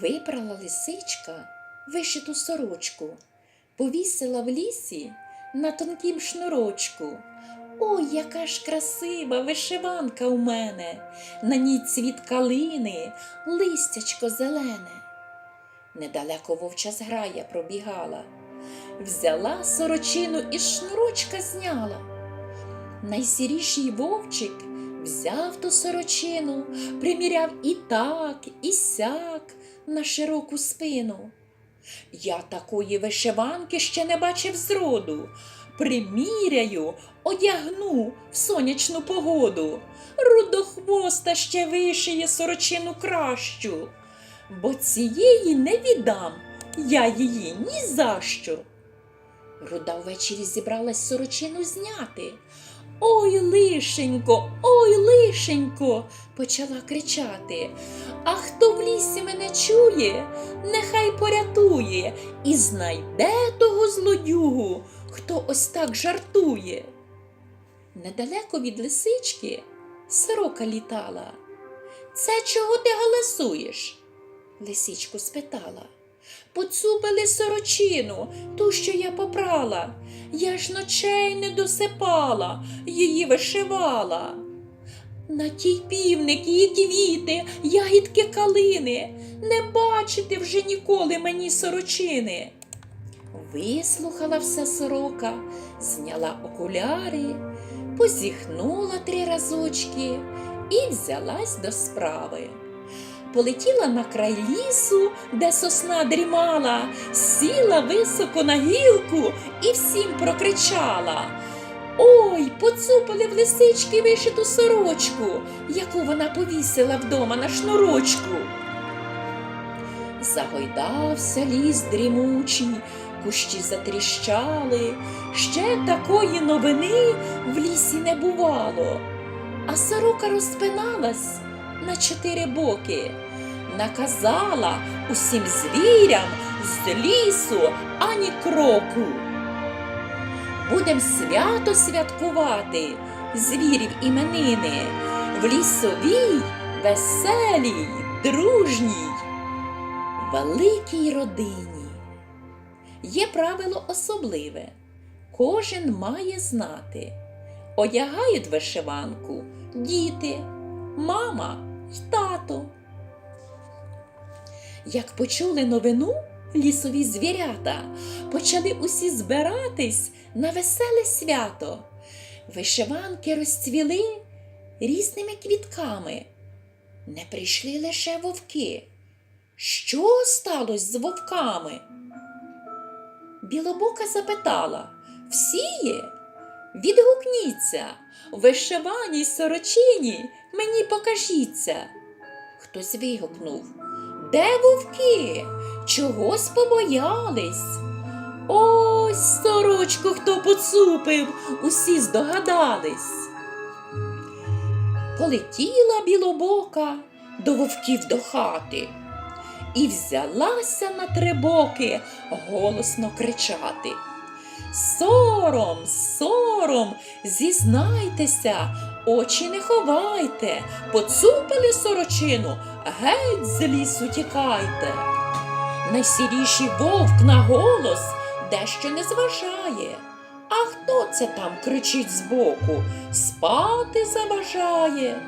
Випрала лисичка вишиту сорочку, повісила в лісі на тонкім шнурочку. Ой, яка ж красива вишиванка у мене, на ній цвіт калини, листячко зелене. Недалеко вовча зграя пробігала, взяла сорочину і шнурочка зняла. Найсіріший вовчик взяв ту сорочину, приміряв і так, і сяк на широку спину. Я такої вишиванки ще не бачив зроду. Приміряю, одягну в сонячну погоду. Рудохвоста ще вишиє сорочину кращу, бо цієї не віддам я її ні за що. Руда ввечері зібралась сорочину зняти. Ой, лишенько, ой, лишенько, почала кричати. А хто в лісі мене чує, нехай порятує і знайде того злодюгу, хто ось так жартує. Недалеко від лисички сорока літала. Це чого ти галасуєш? Лисичку спитала. Поцупили сорочину, ту, що я попрала. Я ж ночей не досипала, її вишивала. На тій півник, її квіти, ягідки калини, не бачити вже ніколи мені сорочини. Вислухала вся сорока, зняла окуляри, позіхнула три разочки і взялась до справи. Полетіла на край лісу, де сосна дрімала, сіла високо на гілку і всім прокричала. Ой, поцупили в лисички вишиту сорочку, яку вона повісила вдома на шнурочку. Загойдався ліс дрімучий, кущі затріщали, ще такої новини в лісі не бувало. А сорока розпиналась на чотири боки, наказала усім звірям з лісу ані кроку. Будем свято святкувати звірів іменини в лісовій, веселій, дружній, великій родині. Є правило особливе. Кожен має знати. Одягають вишиванку діти, мама й тато. Як почули новину, лісові звірята почали усі збиратись на веселе свято. Вишиванки розцвіли різними квітками. Не прийшли лише вовки. Що сталося з вовками? Білобока запитала всі є? Відгукніться, вишиваній сорочині мені покажіться. Хтось вигукнув Де вовки? Чогось побоялись? Ось сорочку хто поцупив, усі здогадались. Полетіла білобока до вовків до хати і взялася на три боки голосно кричати. Сором, сором, зізнайтеся, очі не ховайте, поцупили сорочину, геть з лісу тікайте. Найсіріший вовк на голос дещо не зважає. А хто це там кричить збоку? Спати заважає.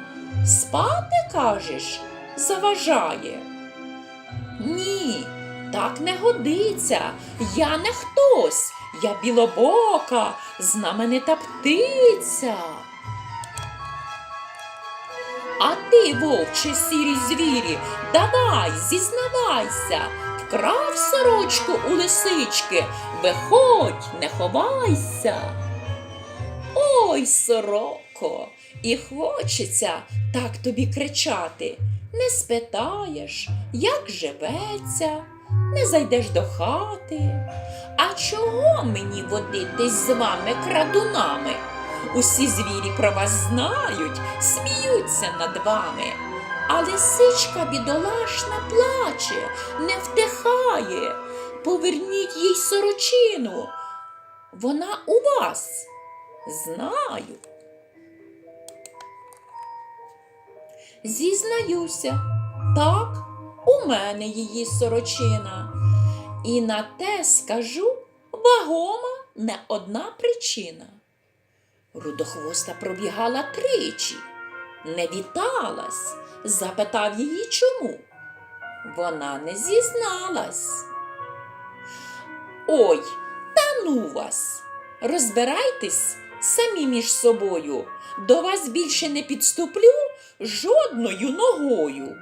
Спати, кажеш, заважає. Ні, так не годиться. Я не хтось, я білобока, знаменита птиця. А ти, вовче, сірі звірі, давай, зізнавайся, вкрав сорочку у лисички, виходь, не ховайся. Ой, сороко, і хочеться так тобі кричати. Не спитаєш, як живеться, не зайдеш до хати. А чого мені водитись з вами крадунами? Усі звірі про вас знають, сміються над вами. А лисичка бідолашна плаче, не втихає. Поверніть їй сорочину. Вона у вас. Знаю. Зізнаюся, так, у мене її сорочина. І на те скажу вагома не одна причина. Рудохвоста пробігала тричі, не віталась, запитав її чому. Вона не зізналась. Ой, та ну вас! Розбирайтесь самі між собою. До вас більше не підступлю жодною ногою.